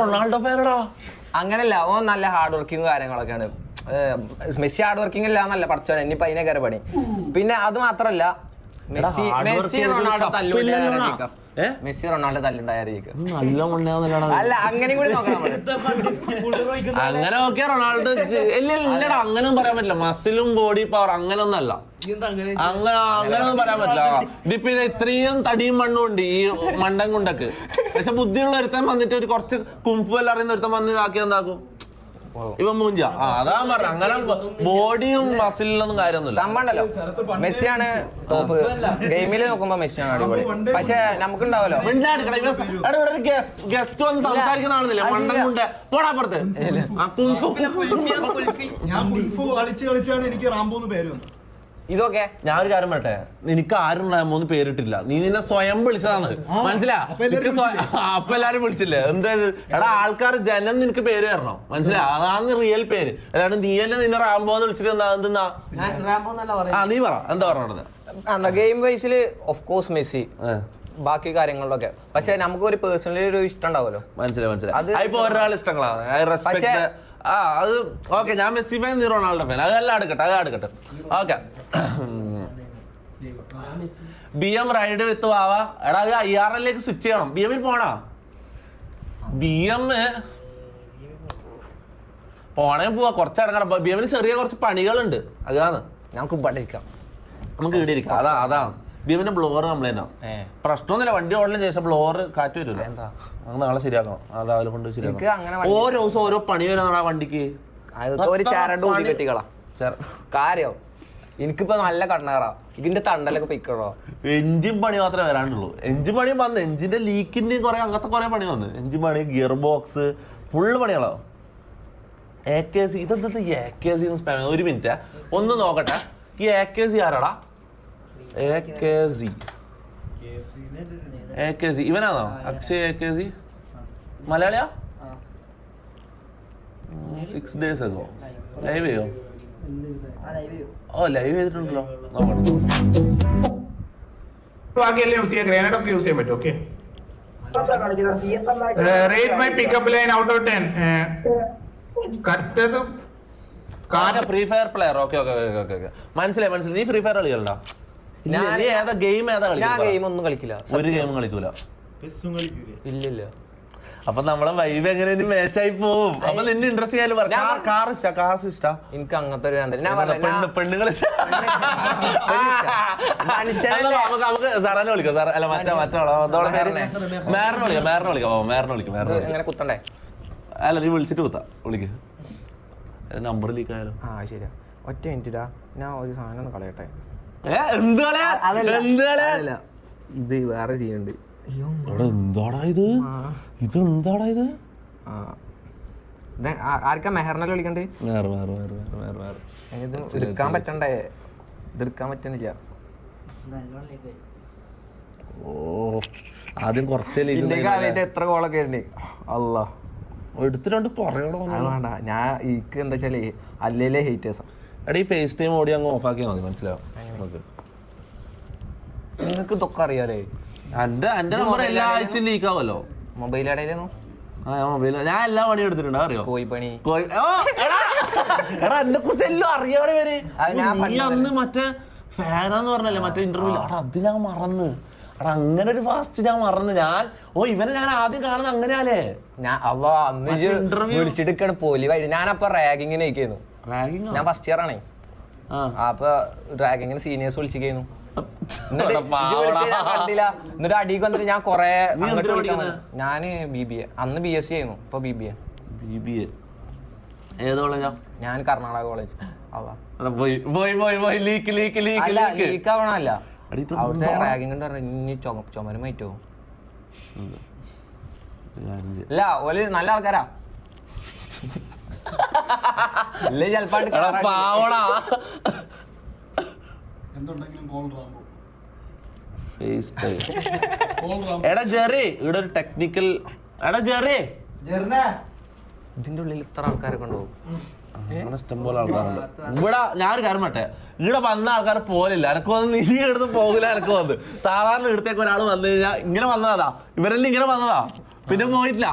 Ronaldo പേരടാ അങ്ങനല്ല ഓ നല്ല ഹാർഡ് വർക്കിംഗ് കാര്യങ്ങളൊക്കെയാണ്. മെസ്സി ഹാർഡ് വർക്കിംഗ് അല്ല എന്നല്ല പഠിച്ചോ ഇനിയിപ്പോ അതിനെ കയറി പണി പിന്നെ അത് മാത്രല്ല മെസ്സി റൊണാൾഡോ? മെസ്സി റൊണാൾഡോ തല്ലുണ്ടായിരിക്കും നല്ല അല്ല അങ്ങനെയും കൂടി നോക്കണം അങ്ങനെ നോക്കിയാ റൊണാൾഡോ ഇല്ല ഇല്ലടാ അങ്ങനെയൊന്നും പറയാൻ പറ്റില്ല. മസിലും ബോഡി പവർ അങ്ങനെയൊന്നും അല്ല അങ്ങനെ അങ്ങനെയൊന്നും പറയാൻ പറ്റില്ല. ഇതിപ്പോ ഇത് ഇത്രയും തടിയും മണ്ണും ഉണ്ട് ഈ മണ്ടൻ കുണ്ടക്ക്. പക്ഷെ ബുദ്ധിയുള്ള ഒരുത്തൻ വന്നിട്ട് ഒരു കുറച്ച് കുംഫു എല്ലാം അറിയുന്ന ഒരുത്തൻ വന്ന് ഇതാക്കി എന്താക്കും? ഇവ മൂഞ്ച ആ അതാ പറഞ്ഞ. അങ്ങനെ ബോഡിയും മസിലൊന്നും കാര്യമൊന്നുമില്ല. സംഭവം മെസ്സിയാണ് ടോപ്പ് ഗെയിമിൽ നോക്കുമ്പോ മെസ്സിയാണ് അടിപൊളി. പക്ഷെ നമുക്കുണ്ടാവല്ലോ. ഗസ്റ്റ് വന്ന് സംസാരിക്കുന്ന ആണെന്നില്ല മണ്ടൻ കൊണ്ട് പോടാ പുറത്ത് ആ കുംഫു ഞാൻ കളിച്ച് കളിച്ചാണ് എനിക്ക് റാംബോ എന്ന് പേര് വന്നത്. ഇതൊക്കെ ഞാൻ ഒരു കാര്യം പറയട്ടെ? നിനക്ക് ആരും റാമോന്ന് പേരിട്ടില്ല. നീ നിന്നെ സ്വയം വിളിച്ചതാണ്. മനസ്സിലാ? അപ്പൊ എല്ലാരും വിളിച്ചില്ലേ? എന്താ എടാ ആൾക്കാർ ജനം നിനക്ക് പേര് തരണം. മനസ്സിലാ? അതാണ് റിയൽ പേര്. അല്ലാണ്ട് നീ തന്നെ നിന്നെ റാംബോ എന്ന് വിളിച്ചിട്ട് എന്താ എന്തെന്നാ? ആ നീ പറ. എന്താ പറഞ്ഞത് ഗെയിം വൈസിൽ ഓഫ് കോഴ്സ് മെസ്സി. ബാക്കി കാര്യങ്ങളിലൊക്കെ. പക്ഷെ നമുക്ക് ഒരു പേഴ്സണലി ഒരു ഇഷ്ടം ഉണ്ടാവുമല്ലോ. മനസ്സിലായി മനസ്സിലായി. അതിപ്പോ ഒരാൾ ഇഷ്ടങ്ങളാണ് പക്ഷേ- ആ അത് ഓക്കെ ഞാൻ മെസ്സി ഫാൻ നീ റൊണാൾഡോ ഫാൻ അതെല്ലാം എടുക്കട്ടെ അത് എടുക്കട്ടെ. Okay. B M ride with വാവ. എടാ അത് ഐ ആർ എല്ലിലേക്ക് സ്വിച്ച് ചെയ്യണം. ബി എമ്മിൽ പോണാ? B M. പോണേ പോവാ. കുറച്ച് അടങ്ങണം ബി എമ്മിന് ചെറിയ കുറച്ച് പണികളുണ്ട്. അതാണ് നമുക്ക് ഇവിടെ ഇരിക്കാം. നമുക്ക് ഇവിടെ ഇരിക്കാം. അതാ അതാണ് ബി എമ്മിന്റെ ബ്ലോർ കംപ്ലൈന്റ് ആണ് പ്രശ്നമൊന്നുമില്ല വണ്ടി ഓടലും ശേഷം ബ്ലോർ കാറ്റ് വരില്ല എന്താ? അത് നാളെ ശരിയാക്കണം. അത് രാവിലെ കൊണ്ട് ശരിയാക്കണം. ഓരോ ദിവസം ഓരോ പണി വരുന്ന ആ വണ്ടിക്ക്. അത് ഒരു ചരട് ഊതി പണി- കെട്ടിക്കളാ. ചര- കാര്യം എനിക്കിപ്പോ നല്ല കണ്ണാറാ. ഇതിന്റെ തണ്ടലൊക്കെ പിക്കണോ എഞ്ചിൻ പണി മാത്രമേ വരാനുള്ളൂ. എഞ്ചിൻ പണി വന്ന് എഞ്ചിന്റെ ലീക്കിന്റെ കുറെ അങ്ങനത്തെ കുറെ പണി വന്ന്. എഞ്ചിൻ പണി ഗിയർ ബോക്സ് ഫുള്ള് പണികളോ? എ കെ സി ഇതെന്താ എ കെ സി ഒരു മിനിറ്റ് ഒന്ന് നോക്കട്ടെ. ഈ എ കെ സി ആരാടാ? A K C. A K C. ഇവനാണോ? Akshay A K C? മലയാളിയാ? Six days ago live ചെയ്യോ? ഓ ലൈവ് ചെയ്തിട്ടുണ്ടല്ലോ. നോക്കട്ടെ. ബാക്കിയെല്ലാം യൂസ് ചെയ്യാം ഗ്രാനൈഡ് ഒക്കെ യൂസ് ചെയ്യാൻ പറ്റും okay rate my pickup line out of ten കറ്റത് free fire player okay okay okay okay മനസ്സിലായി മനസ്സിലായി. നീ ഫ്രീ ഫയർ കളിക്കലുണ്ടോ ഇല്ല, ഞാൻ- നീ ഏതാ ഗെയിം ഏതാ ഞാൻ ഗെയിം ഒന്നും കളിക്കില്ല. ഒരു ഗെയിം കളിക്കൂല. ഇല്ലില്ല അപ്പൊ നമ്മളെ വൈബ് എങ്ങനെ മാച്ച് ആയി പോവും? അപ്പൊ നിന്നെ ഇൻട്രസ്റ്റ് ചെയ്യാൻ കാർ ഇഷ്ട കാർ ഇഷ്ട? എനിക്ക് അങ്ങനത്തെ ഒരു പെണ്ണ് പെണ്ണുങ്ങൾ? നമുക്ക് നമുക്ക് സാറാനെ വിളിക്കാം. അല്ല മറ്റേ മറ്റേ. മേറിനെ വിളിക്കാം. മേറിനെ വിളിക്കാം മേറിനെ വിളിക്കാം. മേറിനെ വിളിക്കാം കുത്തണ്ടേ? അല്ല നീ വിളിച്ചിട്ട് കുത്താ. വിളിക്ക. നമ്പർ ലീക്ക് ആയാലോ? ആ ശരിയാ. ഒറ്റ മിനിറ്റ് ഞാൻ ഒരു സാധനം ഒന്ന് കളയട്ടെ? ഇത് വേറെ ചെയ്യുന്നുണ്ട്. അയ്യോ എടാ, എന്താടാ ഇത്? ഇത്? എന്താടാ ഇത് ആർക്കാ മെഹറിനല്ലേ വിളിക്കണ്ടേ? ഇത് എടുക്കാൻ പറ്റണ്ടേ? ഇത് എടുക്കാൻ പറ്റുന്നില്ല ഓ ആദ്യം കുറച്ചല്ലേ എത്ര കോളൊക്കെ അല്ല എടുത്തിട്ടുണ്ട് പറയണോ? അത് വേണ്ട. ഞാൻ എനിക്ക് എന്താ വെച്ചാൽ അല്ലേലേ ഹേറ്റേഴ്സാ എടാ ഈ ഫേസ് ടൈം ഓടി അങ്ങ് ഓഫ് ആക്കിയാൽ മതി മനസ്സിലാവും നമുക്ക്. നിങ്ങൾക്ക് ഇതൊക്കെ അറിയാലേ. എന്റെ എന്റെ നമ്പർ എല്ലാ ആഴ്ചയും ലീക്ക് ആവുമല്ലോ മൊബൈൽ ഇടയിലേന്നു ആ ഞാൻ മൊബൈൽ ഞാൻ എല്ലാ പണിയും എടുത്തിട്ടുണ്ട് അറിയോ കോയി- ഓ, എടാ, എടാ എന്നെ കുറിച്ച് എല്ലാം അറിയാടെ വരെ അത് ഞാൻ നീ പണ്ട് അന്ന് മറ്റേ ഫാനാന്ന് പറഞ്ഞല്ലേ മറ്റേ ഇന്റർവ്യൂ എടാ അത് ഞാൻ മറന്ന്. എടാ അങ്ങനെ ഒരു ഫാസ്റ്റ് ഞാൻ മറന്ന്. ഞാൻ ഓ ഇവനെ ഞാൻ ആദ്യം കാണുന്നത് അങ്ങനെയാലേ. ഞാൻ അവ അന്ന് ഇജ്ജ് മറ്റേ interview- വിളിച്ചെടുക്കാണ് പോലി വഴി ഞാനപ്പൊ റാഗിങ്ങിന് ഞാൻ ഫസ്റ്റ് ഇയർ ആണേ. അപ്പൊ റാഗിങ്ങിന് സീനിയേഴ്സ് വിളിച്ചിരിക്കുന്നു. കണ്ടില്ല. എന്നിട്ട് അടിക്ക് വന്നിട്ട് ഞാൻ കൊറേ. ഞാൻ ബി ബി എ അന്ന് ബി എസ് സി ആയിരുന്നു. ഇപ്പൊ B B A B B A ഏത് കോളേജാ ഞാൻ കർണാടക കോളേജ് ലീക്ക് അല്ല ആവണല്ല അവിടുത്തെ? റാഗിങ് ഉണ്ട് പറഞ്ഞ ഇനി ചുമ ചുമരും പറ്റോ ഞാൻ- ഓൽ നല്ല ആൾക്കാരാ ഇല്ല ചെലപ്പോ അങ്ങട് എടാ, കേറാൻ- പാവടാ. എടാ ജെറി ഇവിടെ ഒരു ടെക്നിക്കൽ എടാ ജെറി. ഇതിന്റെ ഉള്ളിൽ ഇത്ര ആൾക്കാരെ കൊണ്ടുപോകും. അങ്ങനെ ഇഷ്ടംപോലെ ആൾക്കാരുണ്ട്. ഇവിടെ ഞാനൊരു കാര്യം പറ്റേ ഇവിടെ വന്ന ആൾക്കാർ പോലില്ല. എനക്ക് വന്ന് നീ എടുത്ത് പോകില്ല എനക്ക് വന്ന്. സാധാരണ ഇടത്തേക്ക് ഒരാൾ വന്നു കഴിഞ്ഞാൽ ഇങ്ങനെ വന്നതാ. ഇവരെല്ലാം ഇങ്ങനെ വന്നതാ. പിന്നെ പോയിട്ടില്ല.